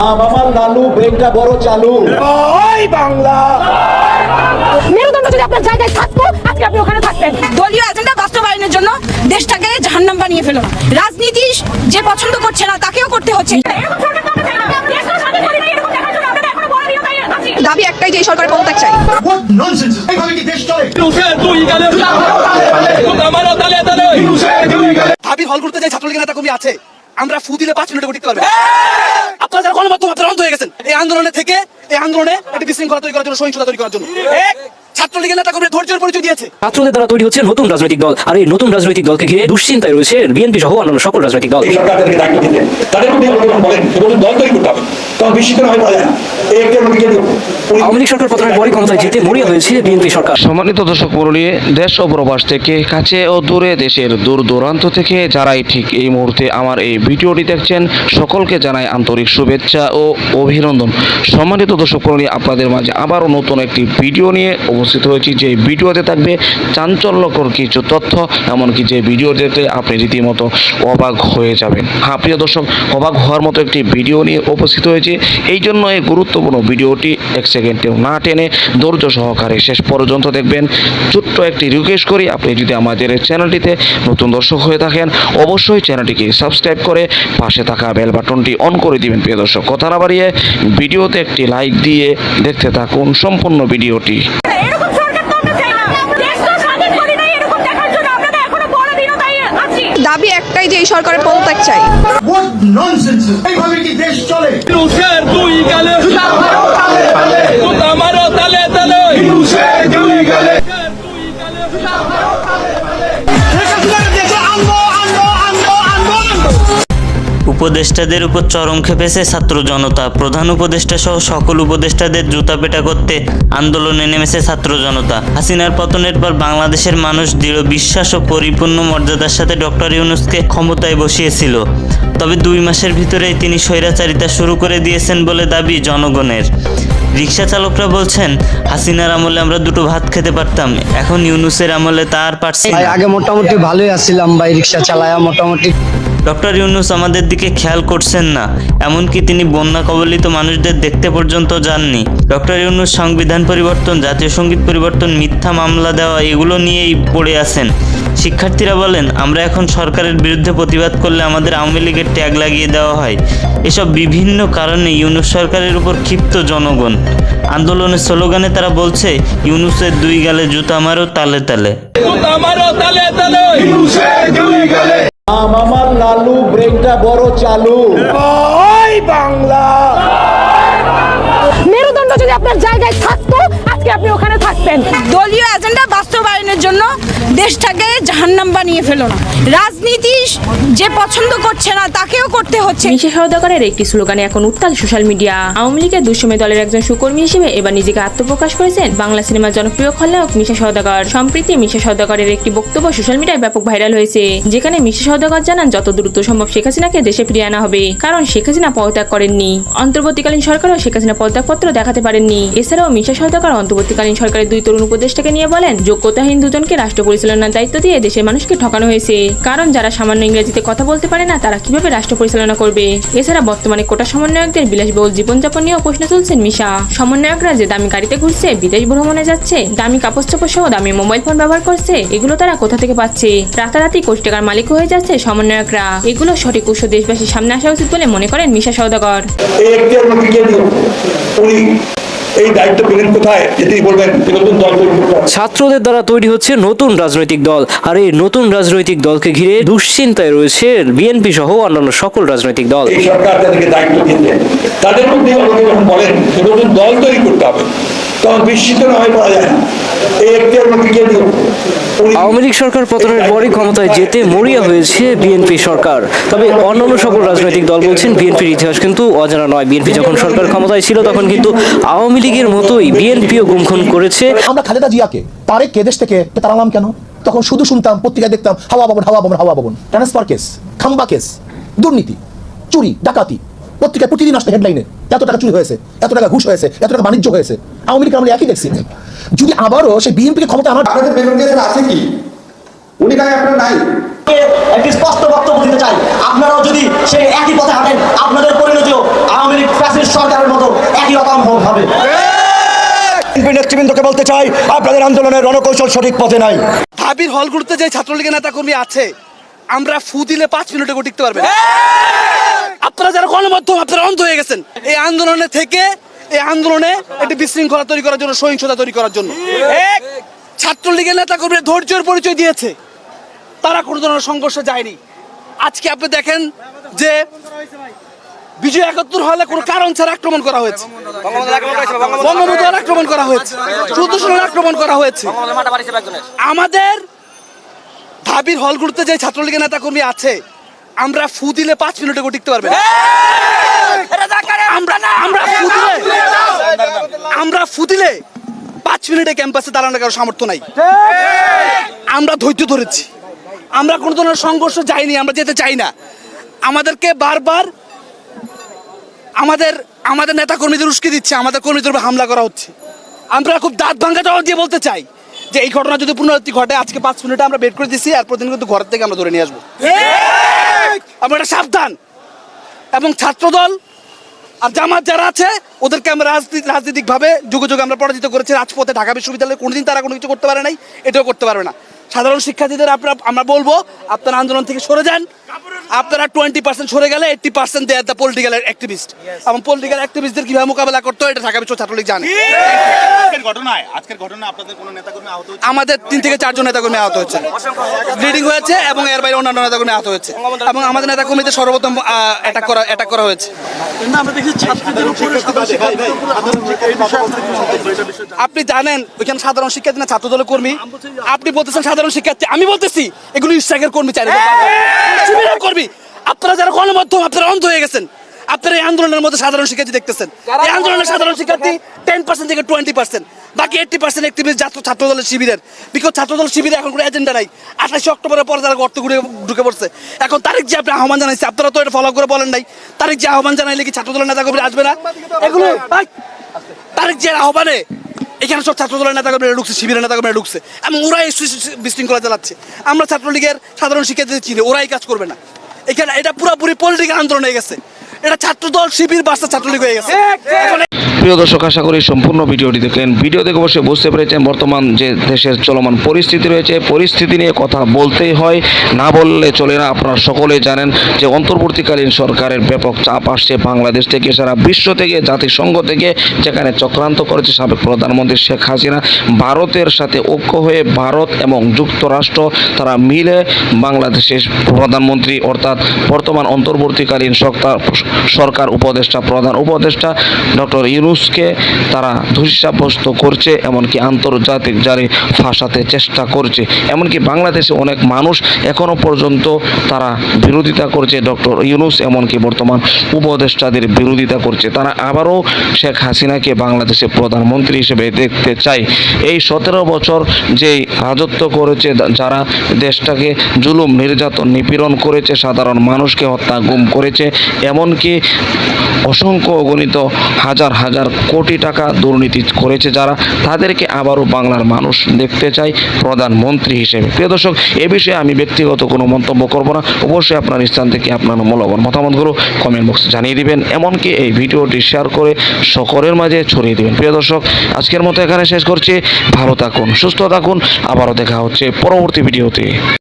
আমার লালু ব্রেনটা বড় চালু। মেরুদণ্ড যদি আপনার জায়গায় থাকতো আজকে আপনি ওখানে থাকতেন। দলীয় এজেন্ডা বাস্তবায়নের জন্য দেশটাকে জাহান্নাম বানিয়ে ফেলো না রাজনীতি যে পছন্দ করছে না তাকেও করতে হচ্ছে। দাবি একটাই যে সরকার পদত্যাগ চাই। ভাবির হল করতে যে ছাত্রলীগের নেতা কর্মী আছে। আমরা ফু দিলে পাঁচ মিনিটে করতে পারবে আপনারা যারা গণমাধ্যম আপনারা অন্ধ হয়ে গেছেন। এই আন্দোলনে থেকে এই আন্দোলনে একটা বিশৃঙ্খলা তৈরি করার জন্য সহিংসতা তৈরি করার জন্য। ছাত্রলীগের নেতা কর্মী ধৈর্যের পরিচয় দিয়েছে। ছাত্রদের দ্বারা তৈরি হচ্ছে নতুন রাজনৈতিক দল। আর এই নতুন রাজনৈতিক দলকে ঘিরে দুশ্চিন্তায় রয়েছে বিএনপি সহ অন্যান্য সকল রাজনৈতিক দল। সরকার হয়ে আওয়ামী লীগ পতনের পরই ক্ষমতায় মরিয়া হয়েছে বিএনপি সম্মানিত দর্শক মণ্ডলী দেশ ও প্রবাস থেকে কাছে ও দূরে দেশের দূর দূরান্ত থেকে যারাই ঠিক এই মুহূর্তে আমার এই ভিডিওটি দেখছেন সকলকে জানাই আন্তরিক শুভেচ্ছা ও অভিনন্দন। সম্মানিত দর্শক মণ্ডলী আপনাদের মাঝে আবারও নতুন একটি ভিডিও নিয়ে উপস্থিত হয়েছি যে ভিডিওতে থাকবে চাঞ্চল্যকর কিছু তথ্য, এমনকি যে ভিডিও দেখতে আপনি রীতিমতো অবাক হয়ে যাবেন। হ্যাঁ প্রিয় দর্শক, অবাক হওয়ার মতো একটি ভিডিও নিয়ে উপস্থিত হয়েছে। এই জন্য এই গুরুত্বপূর্ণ ভিডিওটি এক সেকেন্ডেও না টেনে ধৈর্য সহকারে শেষ পর্যন্ত দেখবেন। ছোট্ট একটি রিকোয়েস্ট করি, আপনি যদি আমাদের চ্যানেলটিতে নতুন দর্শক হয়ে থাকেন, অবশ্যই চ্যানেলটিকে সাবস্ক্রাইব করে পাশে থাকা বেল বাটনটি অন করে দিবেন, প্রিয় দর্শক। কথা না বাড়িয়ে ভিডিওতে একটি লাইক দিয়ে দেখতে থাকুন সম্পূর্ণ ভিডিওটি এরকম সরকার তো আমরা চাই না দেশ তো স্বাধীন করি নাই এরকম দেখার জন্য আপনাদের এখনও বড় দিনও তাই আছি দাবি একটাই যে এই সরকারের পদত্যাগ চাই। What nonsense! এইভাবে কি দেশ চলে? উপদেষ্টাদের উপর চরম খেপেছে ছাত্র জনতা। প্রধান উপদেষ্টা সহ সকল উপদেষ্টাদের জুতা পেটা করতে আন্দোলনে নেমেছে ছাত্র জনতা। হাসিনার পতনের পর বাংলাদেশের মানুষ দৃঢ় বিশ্বাস ও পরিপূর্ণ মর্যাদার সাথে ডক্টর ইউনুসকে ক্ষমতায় বসিয়েছিল। তবে দুই মাসের ভিতরেই তিনি স্বৈরাচারিতা শুরু করে দিয়েছেন বলে দাবি জনগণের। রিক্সা চালকরা বলছেন, হাসিনার আমলে আমরা দুটো ভাত খেতে পারতাম, এখন ইউনুসের আমলে তার পারছি আগে মোটামুটি ভালোই আছিলাম ভাই, রিক্সা চালায়া মোটামুটি। ডক্টর ইউনুস আমাদের দিকে খেয়াল করছেন না এমনকি তিনি বন্যা কবলিত মানুষদের দেখতে পর্যন্ত যাননি। ডক্টর ইউনুস সংবিধান পরিবর্তন জাতীয় সংগীত পরিবর্তন মিথ্যা মামলা দেওয়া এগুলো নিয়েই পড়ে আছেন। শিক্ষার্থীরা বলেন আমরা এখন সরকারের বিরুদ্ধে প্রতিবাদ করলে আমাদের আওয়ামী লীগের ট্যাগ লাগিয়ে দেওয়া হয়। এসব বিভিন্ন কারণে ইউনুস সরকারের উপর ক্ষিপ্ত জনগণ। আন্দোলনের স্লোগানে তারা বলছে ইউনুসের দুই গালে জুতা মারো তালে তালে। আমার লালু ব্রেকটা বড় চালু। বাংলা। মেরুদণ্ড যদি আপনার জায়গায় থাকতো আজকে আপনি ওখানে থাকতেন দলীয় এজেন্ডা বাস্তবায়নের জন্য দেশটাকে জাহান্নাম বানিয়ে ফেলো না। রাজনীতি যে পছন্দ করছে না তাকেও করতে হচ্ছে। সওদাগরের একটি স্লোগানে এখন উত্তাল সোশ্যাল মিডিয়া। আওয়ামী লীগের দুঃসময় দলের একজন সুকর্মী হিসেবে এবার নিজেকে আত্মপ্রকাশ করেছেন বাংলা সিনেমার জনপ্রিয় খলনায়ক মিশা সওদাগর। সম্প্রতি মিশা সওদাগরের একটি বক্তব্য সোশ্যাল মিডিয়ায় ব্যাপক ভাইরাল হয়েছে যেখানে মিশা সওদাগর জানান যত দ্রুত সম্ভব শেখ হাসিনাকে দেশে ফিরিয়ে আনা হবে কারণ শেখ হাসিনা পদত্যাগ করেননি। অন্তর্বর্তীকালীন সরকারও শেখ হাসিনা পদত্যাগপত্র দেখাতে পারেননি। এছাড়াও মিশা সওদাগর অন্তর্বর্তীকালীন সরকারের দুই তরুণ উপদেষ্টাকে নিয়ে বলেন, যোগ্যতাহীন দুজনকে রাষ্ট্র পরিচালনার দায়িত্ব দিয়ে দেশের মানুষকে ঠকানো হয়েছে। কারণ যারা সামান্য ইংরেজিতে কথা বলতে পারে না, তারা কীভাবে রাষ্ট্র পরিচালনা করবে? এছাড়া বর্তমানে কোটা সমন্বয়কদের বিলাসবহুল জীবনযাপন নিয়েও প্রশ্ন তুলছেন মিশা। সমন্বয়করা যে দামি গাড়িতে ঘুরছে, বিদেশ ভ্রমণে যাচ্ছে, দামি কাপড় চাপড় সহ দামি মোবাইল ফোন ব্যবহার করছে, এগুলো তারা কোথা থেকে পাচ্ছে? রাতারাতি কোটি টাকার মালিক হয়ে যাচ্ছে সমন্বয়করা। এগুলো সঠিক উৎস দেশবাসীর সামনে আসা উচিত বলে মনে করেন মিশা সওদাগর। এই দায়িত্ব পেলেন কোথায়? যে তিনি বলবেন যে নতুন দল ছাত্রদের দ্বারা তৈরি হচ্ছে নতুন রাজনৈতিক দল। আর এই নতুন রাজনৈতিক দলকে ঘিরে দুশ্চিন্তায় রয়েছে বিএনপি সহ অন্যান্য সকল রাজনৈতিক দল। এই সরকার তাদেরকে দায়িত্ব দিয়েছে। তাদের মধ্যে অনেকে যখন বলেন নতুন দল তৈরি করতে হবে। তখন বিস্মিত না হয়ে পড়া যায়। না আওয়ামী লীগ সরকার পতনের পরই ক্ষমতায় যেতে মরিয়া হয়েছে বিএনপি সরকার। তবে অন্যান্য সকল রাজনৈতিক দল বলছেন বিএনপির ইতিহাস কিন্তু অজানা নয়। বিএনপি যখন সরকার ক্ষমতায় ছিল তখন কিন্তু আওয়ামী লীগের মতোই বিএনপিও গুমখুন করেছে। আমরা খালেদা জিয়াকে তারেক কে দেশ থেকে? তাড়ালাম কেন? তখন শুধু শুনতাম পত্রিকায় দেখতাম হাওয়া ভবন হাওয়া ভবন হাওয়া ভবন ট্রান্সফার কেস খাম্বা কেস দুর্নীতি চুরি ডাকাতি। পত্রিকায় প্রতিদিন আসতে হেডলাইনে এত টাকা চুরি হয়েছে এত টাকা ঘুষ হয়েছে এত টাকা বাণিজ্য হয়েছে। আওয়ামী লীগ আমরা একই দেখছি। যদি আবারও সেই বিএনপিকে ক্ষমতা আপনাদের বেতন দিয়েছেন আছে কি? উনি গায়ে আপনার নাই। একটি স্পষ্ট বক্তব্য দিতে চাই। আপনারাও যদি সেই একই পথে হাঁটেন আপনাদের পরিণতিও আওয়ামী লীগ হবে। নেতৃবৃন্দকে বলতে চাই আপনাদের আন্দোলনের রণকৌশল সঠিক পথে নাই। ঢাবির হলগুলোতে যে ছাত্রলীগের নেতা কর্মী আছে আমরা ফু দিলে পাঁচ মিনিটে টিকতে পারবেন আপনারা যারা গণমাধ্যম, আপনারা অন্ধ হয়ে গেছেন। এই আন্দোলনে থেকে, এই আন্দোলনে একটি বিশৃঙ্খলা তৈরি করার জন্য, সহিংসতা তৈরি করার জন্য। এক, ছাত্রলীগের নেতা কর্মীরা ধৈর্যের পরিচয় দিয়েছে। তারা কোনো ধরনের সংঘর্ষে যায়নি। আজকে আপনি দেখেন যে বিজয় একাত্তর হলে কোনো কারণ ছাড়া আক্রমণ করা হয়েছে। বঙ্গবন্ধু আক্রমণ করা হয়েছে। চোদ্দ সালে আক্রমণ করা হয়েছে। আমাদের ঢাবির হলগুলোতে যে ছাত্রলীগের নেতা কর্মী আছে আমরা ফু দিলে পাঁচ মিনিটে টিকতে পারবেন আমরা আমরা ফু দিলে আমরা ফু দিলে পাঁচ মিনিটে ক্যাম্পাসে দাঁড়ানোর কারও সামর্থ্য নাই। আমরা ধৈর্য ধরেছি। আমরা কোনো ধরনের সংঘর্ষ যাইনি আমরা যেতে চাই না। আমাদেরকে বারবার আমাদের আমাদের নেতা কর্মীদের উস্কে দিচ্ছে আমাদের কর্মীদের উপর হামলা করা হচ্ছে। আমরা খুব দাঁত ভাঙ্গা জবাব দিয়ে বলতে চাই যে এই ঘটনা যদি পুনরাবৃত্তি ঘটে আজকে পাঁচ মিনিটে আমরা বের করে দিচ্ছি আর প্রতিদিন কিন্তু ঘরের থেকে আমরা ধরে নিয়ে আসব। আমরা এটা সাবধান। এবং ছাত্রদল আর জামাত যারা আছে, ওদেরকে আমরা রাজনীতি রাজনৈতিকভাবে যুগে যুগে আমরা পরাজিত করেছি। রাজপথে, ঢাকা বিশ্ববিদ্যালয়ে কোনোদিন তারা কোনো কিছু করতে পারে নাই, এটাও করতে পারবে না। সাধারণ শিক্ষার্থীদের আপনারা আমরা বলব আপনারা আন্দোলন থেকে সরে যান। আপনারা টোয়েন্টি পার্সেন্ট সরে গেলে এইটটি পার্সেন্ট দেয় দ্য পলিটিক্যাল অ্যাক্টিভিস্ট এবং পলিটিক্যাল অ্যাক্টিভিস্টদের কীভাবে মোকাবেলা করতে হয় এটা ঢাকা বিশ্ব ছাত্রলীগ জানে। ঘটনায় আজকের ঘটনা আপনাদের কোনো নেতাকর্মী আহত আমাদের তিন থেকে চারজন নেতাকর্মী আহত হয়েছে। ব্লিডিং হয়েছে এবং এর বাইরে অন্যান্য নেতাকর্মী আহত হয়েছে। এবং আমাদের নেতাকর্মীদের সর্বপ্রথম অ্যাটাক করা অ্যাটাক করা হয়েছে। আপনি জানেন ওইখানে সাধারণ শিক্ষার্থী না ছাত্র দলের কর্মী। আপনি বলতেছেন সাধারণ শিক্ষার্থী আমি বলতেছি এগুলো ইস্টাকের কর্মী চাই কর্মী আপনারা যারা গণমাধ্যম আপনারা অন্ধ হয়ে গেছেন আপনারা এই আন্দোলনের মধ্যে সাধারণ শিক্ষার্থী দেখতেছেন। এই আন্দোলনের সাধারণ শিক্ষার্থী টেন পার্সেন্ট থেকে টোয়েন্টি পার্সেন্ট বাকি এইটটি পার্সেন্ট একটিভিস্ট ছাত্র ছাত্র দলের শিবিরের। বিকজ ছাত্র দল শিবিরে এখন কোনো এজেন্ডা নাই। আঠাশে অক্টোবরের পরে তারা গর্ত ঘুরে ঢুকে পড়ছে। এখন তারিখ যে আপনি আহ্বান জানাইছে আপনারা তো এটা ফলো করে বলেন নাই। তারিখ যে আহ্বান জানাইলে কি ছাত্র দলের নেতা কর্মী আসবে না? এগুলো এই, তারিখ যে আহ্বানে এখানে সব ছাত্রদলের নেতাকর্মীরা নেতা কর্মীরা ঢুকছে শিবিরের নেতা কর্মীরা ঢুকছে। এবং ওরাই বিশৃঙ্খলা চালাচ্ছে। আমরা ছাত্রলীগের সাধারণ শিক্ষার্থীদের চিনি ওরাই কাজ করবে না। এখানে এটা পুরোপুরি পলিটিক্যাল আন্দোলন হয়ে গেছে। এটা ছাত্রদল শিবির বাস্তা ছাত্রলীগ হয়ে গেছে। প্রিয় দর্শক, আশা করি সম্পূর্ণ ভিডিওটি দেখলেন। ভিডিও দেখে অবশ্যই বুঝতে পেরেছেন বর্তমান যে দেশের চলমান পরিস্থিতি রয়েছে। পরিস্থিতি নিয়ে কথা বলতেই হয়, না বললে চলে না। আপনারা সকলেই জানেন যে অন্তর্বর্তীকালীন সরকারের ব্যাপক চাপ আসছে বাংলাদেশ থেকে, সারা বিশ্ব থেকে, জাতিসংঘ থেকে, যেখানে চক্রান্ত করেছে সাবেক প্রধানমন্ত্রী শেখ হাসিনা। ভারতের সাথে ঐক্য হয়ে ভারত এবং যুক্তরাষ্ট্র, তারা মিলে বাংলাদেশের প্রধানমন্ত্রী অর্থাৎ বর্তমান অন্তর্বর্তীকালীন সরকার উপদেষ্টা, প্রধান উপদেষ্টা ডক্টর ইউনুসকে তারা দোষী করছে, এমনকি আন্তর্জাতিক জারি ফাঁসাতে চেষ্টা করছে। এমনকি বাংলাদেশে অনেক মানুষ এখনও পর্যন্ত তারা বিরোধিতা করছে, ডক্টর ইউনুস, এমনকি বর্তমান উপদেষ্টাদের বিরোধিতা করছে। তারা আবারও শেখ হাসিনাকে বাংলাদেশের প্রধানমন্ত্রী হিসেবে দেখতে চায়। এই সতেরো বছর যে রাজত্ব করেছে, যারা দেশটাকে জুলুম, নির্যাতন, নিপীড়ন করেছে, সাধারণ মানুষকে হত্যা, গুম করেছে, এমনকি অসংখ্য অগণিত হাজার হাজার কোটি টাকা দুর্নীতি করেছে যারা, তাদেরকে আবারও বাংলার মানুষ দেখতে চায় প্রধানমন্ত্রী হিসেবে। প্রিয় দর্শক, এ বিষয়ে আমি ব্যক্তিগত কোনো মন্তব্য করব না। অবশ্যই আপনার স্থান থেকে আপনার মূল্যবান মতামতগুলো কমেন্ট বক্সে জানিয়ে দিবেন। এমনকি এই ভিডিওটি শেয়ার করে সকলের মাঝে ছড়িয়ে দিবেন। প্রিয় দর্শক, আজকের মতো এখানে শেষ করছি। ভালো থাকুন, সুস্থ থাকুন। আবারও দেখা হচ্ছে পরবর্তী ভিডিওতে